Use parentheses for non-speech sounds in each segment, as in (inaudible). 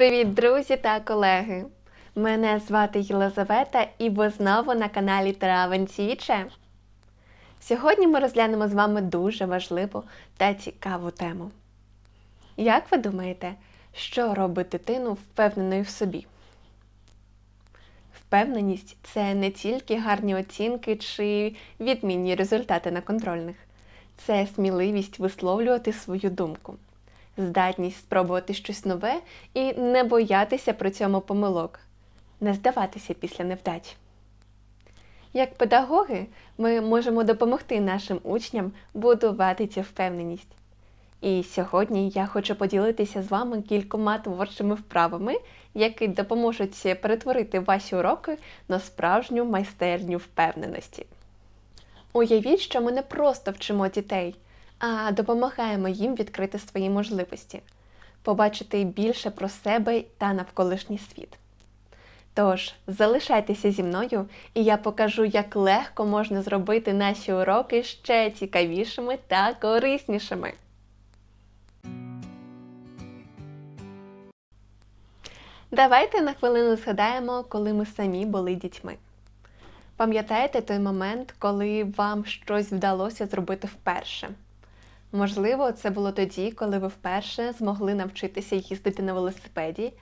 Привіт, друзі та колеги! Мене звати Єлизавета і ви знову на каналі Травень Цвіче. Сьогодні ми розглянемо з вами дуже важливу та цікаву тему. Як ви думаєте, що робить дитину впевненою в собі? Впевненість це не тільки гарні оцінки чи відмінні результати на контрольних, це сміливість висловлювати свою думку здатність спробувати щось нове і не боятися при цьому помилок, не здаватися після невдач. Як педагоги, ми можемо допомогти нашим учням будувати цю впевненість. І сьогодні я хочу поділитися з вами кількома творчими вправами, які допоможуть перетворити ваші уроки на справжню майстерню впевненості. Уявіть, що ми не просто вчимо дітей, а допомагаємо їм відкрити свої можливості, побачити більше про себе та навколишній світ. Тож, залишайтеся зі мною, і я покажу, як легко можна зробити наші уроки ще цікавішими та кориснішими. Давайте на хвилину згадаємо, коли ми самі були дітьми. Пам'ятаєте той момент, коли вам щось вдалося зробити вперше? Можливо, це було тоді, коли ви вперше змогли навчитися їздити на велосипеді,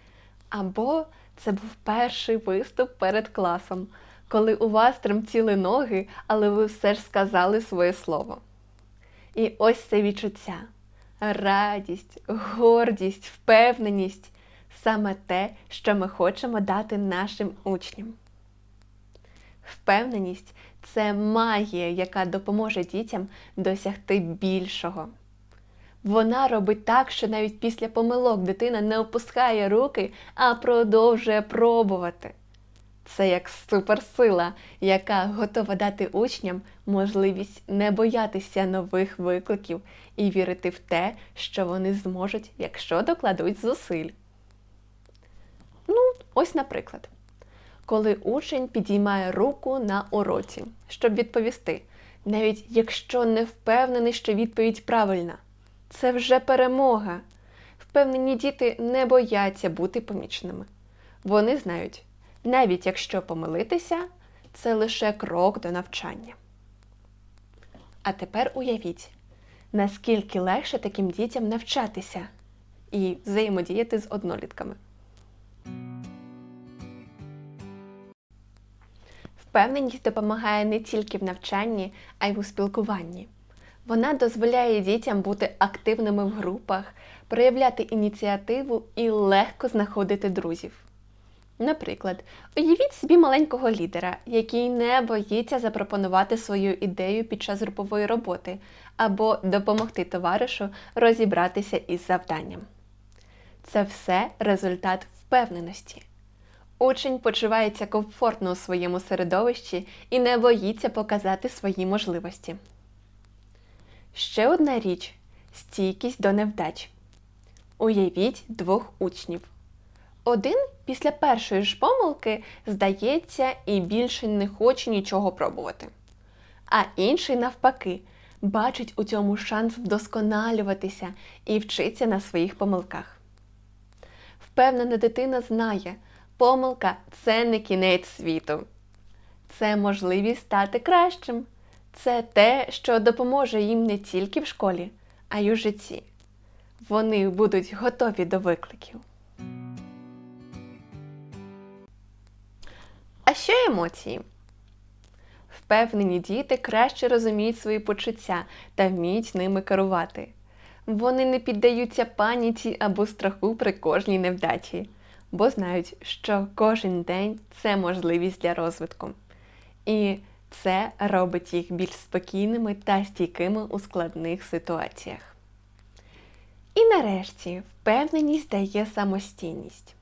або це був перший виступ перед класом, коли у вас тремтіли ноги, але ви все ж сказали своє слово. І ось це відчуття, радість, гордість, впевненість саме те, що ми хочемо дати нашим учням. Впевненість це магія, яка допоможе дітям досягти більшого. Вона робить так, що навіть після помилок дитина не опускає руки, а продовжує пробувати. Це як суперсила, яка готова дати учням можливість не боятися нових викликів і вірити в те, що вони зможуть, якщо докладуть зусиль. Ну, ось, наприклад коли учень підіймає руку на уроці, щоб відповісти, навіть якщо не впевнений, що відповідь правильна. Це вже перемога. Впевнені діти не бояться бути поміченими. Вони знають, навіть якщо помилитися, це лише крок до навчання. А тепер уявіть, наскільки легше таким дітям навчатися і взаємодіяти з однолітками. Впевненість допомагає не тільки в навчанні, а й у спілкуванні. Вона дозволяє дітям бути активними в групах, проявляти ініціативу і легко знаходити друзів. Наприклад, уявіть собі маленького лідера, який не боїться запропонувати свою ідею під час групової роботи або допомогти товаришу розібратися із завданням. Це все результат впевненості. Учень почувається комфортно у своєму середовищі і не боїться показати свої можливості. Ще одна річ стійкість до невдач. Уявіть двох учнів. Один після першої ж помилки здається і більше не хоче нічого пробувати. А інший, навпаки, бачить у цьому шанс вдосконалюватися і вчиться на своїх помилках. Впевнена дитина знає. Помилка це не кінець світу. Це можливість стати кращим. Це те, що допоможе їм не тільки в школі, а й у житті. Вони будуть готові до викликів. А що емоції? Впевнені діти краще розуміють свої почуття та вміють ними керувати. Вони не піддаються паніці або страху при кожній невдачі бо знають, що кожен день це можливість для розвитку. І це робить їх більш спокійними та стійкими у складних ситуаціях. І нарешті впевненість дає самостійність.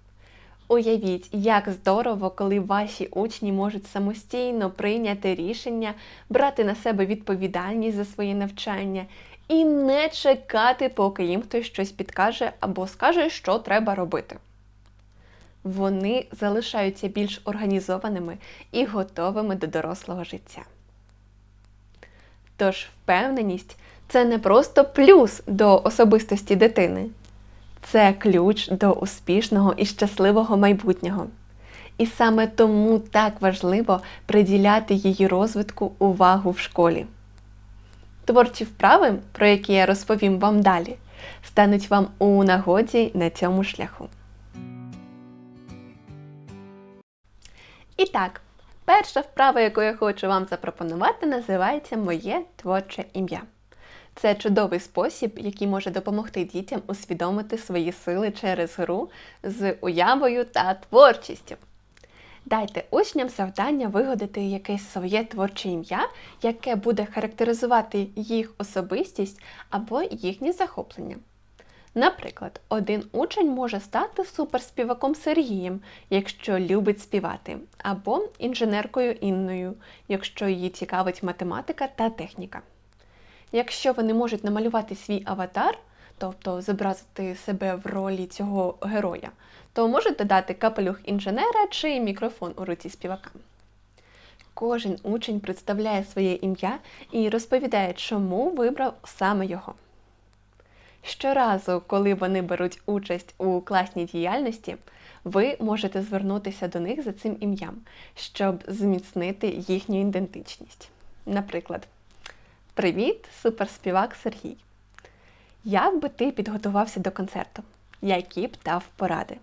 Уявіть, як здорово, коли ваші учні можуть самостійно прийняти рішення, брати на себе відповідальність за своє навчання і не чекати, поки їм хтось щось підкаже або скаже, що треба робити вони залишаються більш організованими і готовими до дорослого життя. Тож впевненість це не просто плюс до особистості дитини, це ключ до успішного і щасливого майбутнього. І саме тому так важливо приділяти її розвитку увагу в школі. Творчі вправи, про які я розповім вам далі, стануть вам у нагоді на цьому шляху. І так, перша вправа, яку я хочу вам запропонувати, називається Моє творче ім'я. Це чудовий спосіб, який може допомогти дітям усвідомити свої сили через гру з уявою та творчістю. Дайте учням завдання вигадати якесь своє творче ім'я, яке буде характеризувати їх особистість або їхні захоплення. Наприклад, один учень може стати суперспіваком Сергієм, якщо любить співати, або інженеркою Інною, якщо її цікавить математика та техніка. Якщо вони можуть намалювати свій аватар, тобто зобразити себе в ролі цього героя, то можуть додати капелюх інженера чи мікрофон у руці співака. Кожен учень представляє своє ім'я і розповідає, чому вибрав саме його. Щоразу, коли вони беруть участь у класній діяльності, ви можете звернутися до них за цим ім'ям, щоб зміцнити їхню ідентичність. Наприклад, Привіт, суперспівак Сергій! Як би ти підготувався до концерту? Які б дав поради?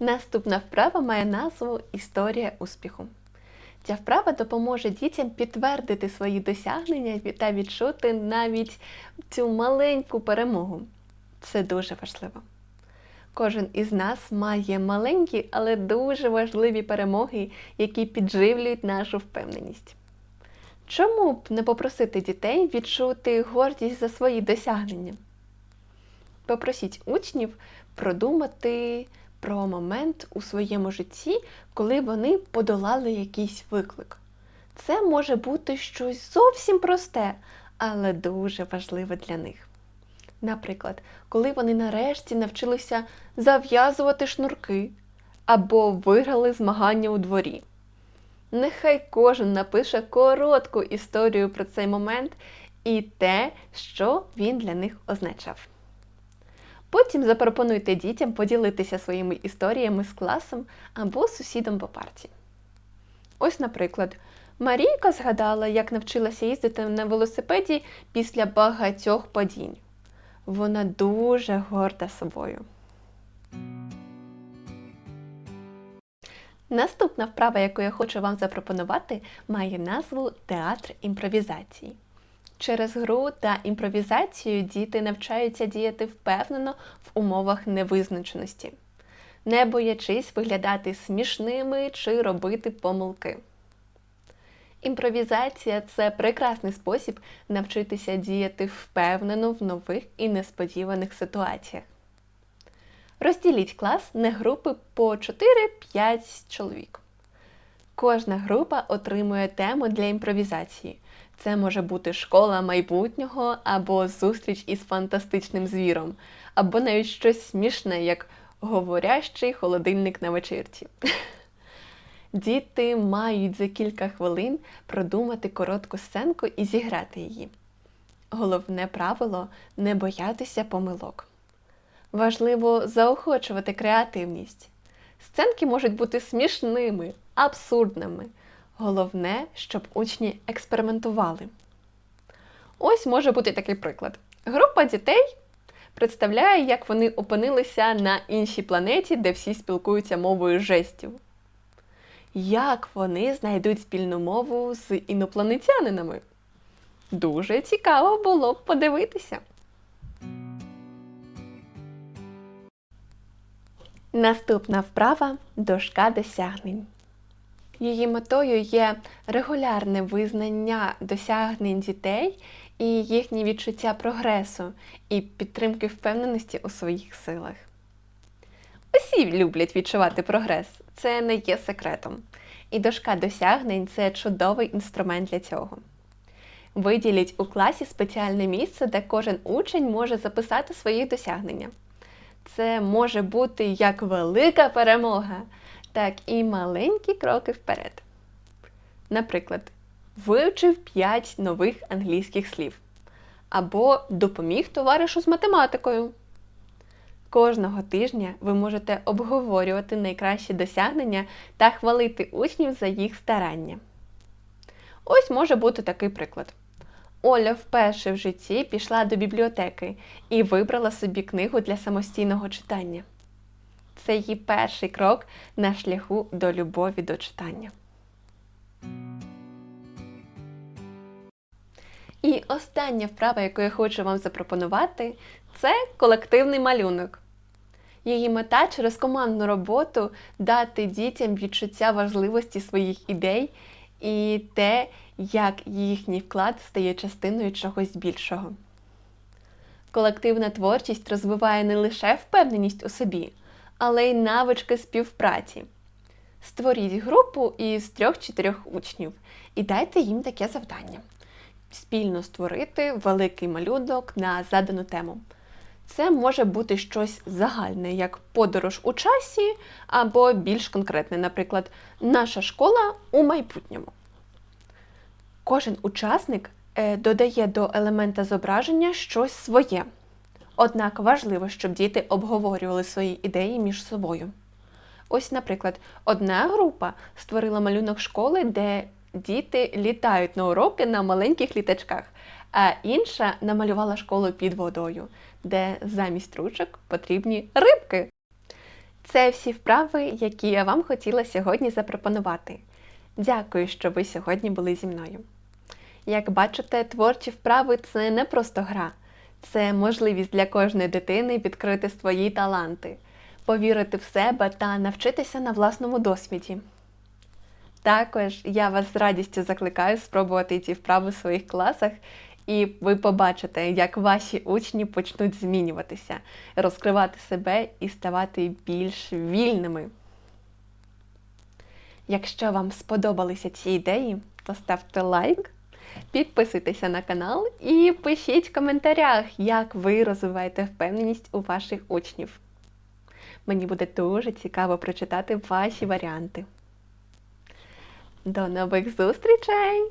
Наступна вправа має назву Історія успіху. Ця вправа допоможе дітям підтвердити свої досягнення та відчути навіть цю маленьку перемогу. Це дуже важливо. Кожен із нас має маленькі, але дуже важливі перемоги, які підживлюють нашу впевненість. Чому б не попросити дітей відчути гордість за свої досягнення? Попросіть учнів продумати про момент у своєму житті, коли вони подолали якийсь виклик. Це може бути щось зовсім просте, але дуже важливе для них. Наприклад, коли вони нарешті навчилися зав'язувати шнурки або виграли змагання у дворі. Нехай кожен напише коротку історію про цей момент і те, що він для них означав. Потім запропонуйте дітям поділитися своїми історіями з класом або сусідом по парті. Ось, наприклад, Марійка згадала, як навчилася їздити на велосипеді після багатьох падінь. Вона дуже горда собою. Наступна вправа, яку я хочу вам запропонувати, має назву Театр імпровізації. Через гру та імпровізацію діти навчаються діяти впевнено в умовах невизначеності, не боячись виглядати смішними чи робити помилки. Імпровізація це прекрасний спосіб навчитися діяти впевнено в нових і несподіваних ситуаціях. Розділіть клас на групи по 4-5 чоловік. Кожна група отримує тему для імпровізації. Це може бути школа майбутнього, або зустріч із фантастичним звіром, або навіть щось смішне, як говорящий холодильник на вечірці. (laughs) Діти мають за кілька хвилин продумати коротку сценку і зіграти її. Головне правило не боятися помилок. Важливо заохочувати креативність. Сценки можуть бути смішними, абсурдними. Головне, щоб учні експериментували. Ось може бути такий приклад. Група дітей представляє, як вони опинилися на іншій планеті, де всі спілкуються мовою жестів як вони знайдуть спільну мову з інопланетянинами. Дуже цікаво було б подивитися. Наступна вправа дошка досягнень. Її метою є регулярне визнання досягнень дітей і їхнє відчуття прогресу і підтримки впевненості у своїх силах. Усі люблять відчувати прогрес, це не є секретом. І дошка досягнень це чудовий інструмент для цього. Виділіть у класі спеціальне місце, де кожен учень може записати свої досягнення. Це може бути як велика перемога, так і маленькі кроки вперед. Наприклад, вивчив 5 нових англійських слів. або допоміг товаришу з математикою. Кожного тижня ви можете обговорювати найкращі досягнення та хвалити учнів за їх старання. Ось може бути такий приклад. Оля вперше в житті пішла до бібліотеки і вибрала собі книгу для самостійного читання. Це її перший крок на шляху до любові до читання. І остання вправа, яку я хочу вам запропонувати, це колективний малюнок. Її мета через командну роботу дати дітям відчуття важливості своїх ідей і те, як їхній вклад стає частиною чогось більшого. Колективна творчість розвиває не лише впевненість у собі, але й навички співпраці. Створіть групу із трьох-чотирьох учнів і дайте їм таке завдання: спільно створити великий малюнок на задану тему. Це може бути щось загальне, як подорож у часі, або більш конкретне, наприклад, наша школа у майбутньому. Кожен учасник е, додає до елемента зображення щось своє. Однак важливо, щоб діти обговорювали свої ідеї між собою. Ось, наприклад, одна група створила малюнок школи, де діти літають на уроки на маленьких літачках, а інша намалювала школу під водою, де замість ручок потрібні рибки. Це всі вправи, які я вам хотіла сьогодні запропонувати. Дякую, що ви сьогодні були зі мною. Як бачите, творчі вправи це не просто гра, це можливість для кожної дитини відкрити свої таланти, повірити в себе та навчитися на власному досвіді. Також я вас з радістю закликаю спробувати ці вправи в своїх класах, і ви побачите, як ваші учні почнуть змінюватися, розкривати себе і ставати більш вільними. Якщо вам сподобалися ці ідеї, то ставте лайк, підписуйтеся на канал і пишіть в коментарях, як ви розвиваєте впевненість у ваших учнів. Мені буде дуже цікаво прочитати ваші варіанти. До нових зустрічей!